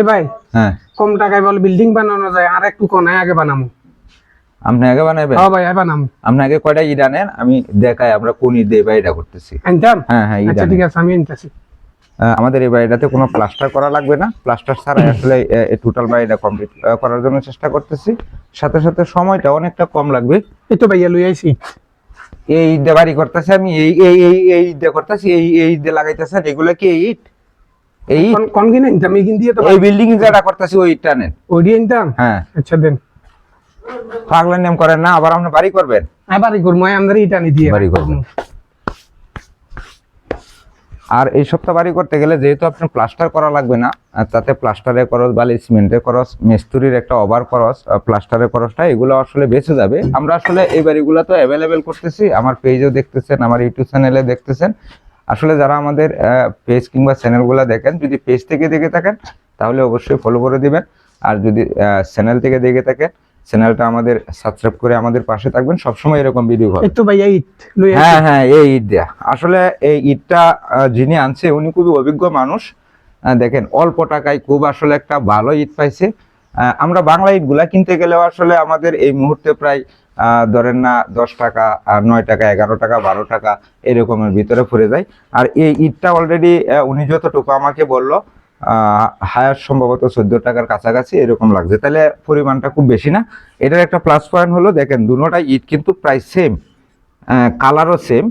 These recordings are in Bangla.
এ ভাই হ্যাঁ। কম টাকায় বল বিল্ডিং বানানো যায় আর একটু কোনায় আগে বানামু। আপনি আগে বানাবেন হ্যাঁ ভাই বানামু। আপনি আগে কয়টা ইট আনেন? আমি দেখাই আমরা কোন দিয়ে বাড়িটা করতেছি। আনতাম? হ্যাঁ হ্যাঁ আচ্ছা ঠিক আছে আমি আনতেছি। আমাদের এই বাড়িটাতে কোনো প্লাস্টার করা লাগবে না। প্লাস্টার ছাড়াই আসলে টোটাল বাড়িটা কমপ্লিট করার জন্য চেষ্টা করতেছি। সাথে সাথে সময়টা অনেকটা কম লাগবে। এই তো ভাইয়া লই আইছি। এই ঈদে বাড়ি করতেছি আমি এই এই এই ঈদে করতেছি এই এই ঈদে লাগাইতেছেন এগুলো কি ইট? এই? কোন- কোন আনতাম এই কিন দিয়ে তো এই বিল্ডিং যেটা করতেছি ওই ইটটা নেন। ওডি আনতাম হ্যাঁ। আচ্ছা দেন। পাগলের নাম করেন না আবার আপনি বাড়ি করবেন? আবারই করব। আমাদের ইটা নি দিয়ে বাড়ি করব। আর এই সপ্তাহ বাড়ি করতে গেলে যেহেতু আপনার প্লাস্টার করা লাগবে না তাতে প্লাস্টারের খরচ বালি সিমেন্টের খরচ মিস্ত্রির একটা ওভার খরচ প্লাস্টারের খরচটা এগুলো আসলে বেঁচে যাবে। আমরা আসলে এই বাড়িগুলো তো অ্যাভেলেবেল করতেছি। আমার পেজেও দেখতেছেন আমার ইউটিউব চ্যানেলে দেখতেছেন। আসলে যারা আমাদের পেজ কিংবা চ্যানেলগুলো দেখেন যদি পেজ থেকে দেখে থাকেন তাহলে অবশ্যই ফলো করে দিবেন। আর যদি চ্যানেল থেকে দেখে থাকেন চ্যানেলটা আমাদের সাবস্ক্রাইব করে আমাদের পাশে থাকবেন। সবসময় এরকম ভিডিও তো ভাইয়া ইট হ্যাঁ হ্যাঁ এই ঈদ দেয়া। আসলে এই ঈদটা যিনি আনছে উনি খুবই অভিজ্ঞ মানুষ। দেখেন অল্প টাকায় খুব আসলে একটা ভালো ঈদ পাইছে। আহ, আমরা বাংলা ইটগুলা কিনতে গেলেও আসলে আমাদের এই মুহূর্তে প্রায় ধরেন না, দশ টাকা আর নয় টাকা, এগারো টাকা, বারো টাকা এরকমের ভিতরে পড়ে যায়। আর এই ইটটা অলরেডি উনি যতটুকু আমাকে বলল হায়ার সম্ভবত চোদ্দ টাকার কাছাকাছি এরকম লাগছে। তাহলে পরিমাণটা খুব বেশি না। এটার একটা প্লাস পয়েন্ট হলো, দেখেন দুটোটা ইট কিন্তু প্রায় সেম কালারও সেম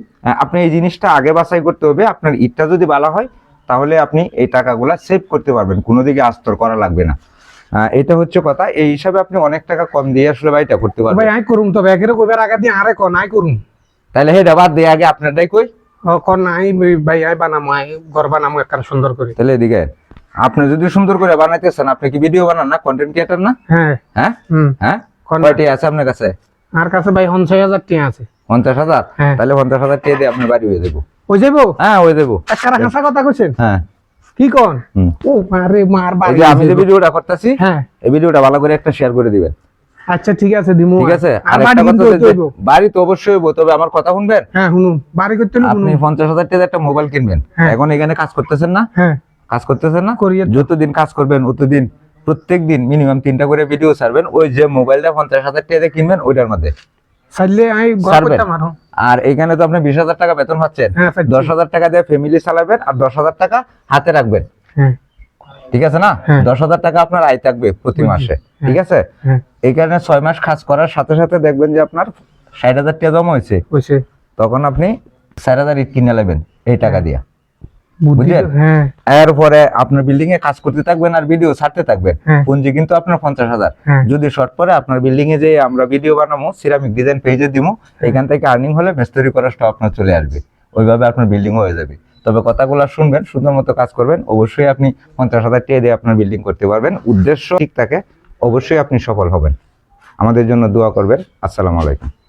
আপনি এই জিনিসটা আগে বাছাই করতে হবে। আপনার ইটটা যদি ভালো হয়, তাহলে আপনি এই টাকাগুলা সেভ করতে পারবেন। কোনো দিকে আস্তর করা লাগবে না। এটা হচ্ছে কথা। এই হিসাবে আপনি অনেক টাকা কম দিয়ে আসলে বাড়িটা করতে ভাই পারবেন আই করুম তবে একের কইবার আগে দিয়ে আরে কোন আই করুম। তাহলে হে বাদ দিয়ে আগে আপনারটাই কই। ও কোন নাই ভাই আই বানামু আই ঘর বানামু একবার সুন্দর করে। তাহলে এদিকে আপনি যদি সুন্দর করে বানাইতেছেন আপনি কি ভিডিও বানান না কন্টেন্ট ক্রিয়েটর না? হ্যাঁ। হ্যাঁ? হ্যাঁ? কয়টি আছে আপনার কাছে? আর কাছে ভাই পঞ্চাশ হাজার টাকা আছে। পঞ্চাশ হাজার? হ্যাঁ। তাহলে পঞ্চাশ হাজার টাকা দিয়ে আপনার বাড়ি হয়ে যাব। ওই যাব? হ্যাঁ হয়ে যাব। একটা হাসা কথা কইছেন? হ্যাঁ। কি কোন? ও মারে মার বাড়ি আমি যে ভিডিওটা করতেছি হ্যাঁ। এই ভিডিওটা ভালো করে একটা শেয়ার করে দিবেন। আচ্ছা ঠিক আছে দিমু। ঠিক আছে? আর আর একটা কথা বাড়ি তো অবশ্যই হইব তবে আমার কথা শুনবেন? হ্যাঁ শুনুন। বাড়ি করতে হলে আপনি শুনুন। পঞ্চাশ হাজার টাকা একটা মোবাইল কিনবেন। হ্যাঁ। এখন এখানে কাজ করতেছেন না? হ্যাঁ। কাজ করতেছেন না। যতদিন কাজ করবেন অতদিন প্রত্যেক দিন মিনিমাম তিনটা করে ভিডিও ছাড়বেন। ওই যে মোবাইলটা পঞ্চাশ হাজার টাকা কিনবেন ওইটার মধ্যে। আমি। আর। এখানে তো আপনি বিশ হাজার টাকা বেতন পাচ্ছেন। হ্যাঁ দশ হাজার টাকা দিয়ে ফ্যামিলি চালাবেন আর দশ হাজার টাকা হাতে রাখবেন। হ্যাঁ। ঠিক আছে না? হ্যাঁ। দশ হাজার টাকা আপনার আয় থাকবে প্রতি মাসে। ঠিক আছে? কারণে ছয় মাস কাজ করার সাথে সাথে দেখবেন যে আপনার ষাট হাজার টাকা জমা হয়েছে। তখন আপনি চার হাজার ইট কিনে নেবেন এই টাকা দিয়া। বুঝলেন? হ্যাঁ। এরপরে আপনার বিল্ডিং এ কাজ করতে থাকবেন আর ভিডিও ছাড়তে থাকবেন। হ্যাঁ। পুঁজি কিন্তু আপনার পঞ্চাশ হাজার। হ্যাঁ। যদি শর্ট পরে আপনার বিল্ডিং এ যে আমরা ভিডিও বানাবো সিরামিক ডিজাইন পেজে দিব এখান থেকে আর্নিং হলে মেস্তরি খরচটা আপনার চলে আসবে। ওইভাবে আপনার বিল্ডিং হয়ে যাবে। তবে কথাগুলো শুনবেন সুন্দর মতো কাজ করবেন অবশ্যই আপনি পঞ্চাশ হাজার টাকা দিয়ে আপনার বিল্ডিং করতে পারবেন। উদ্দেশ্য ঠিক থাকে অবশ্যই আপনি সফল হবেন। আমাদের জন্য দোয়া করবেন। আসসালামু আলাইকুম।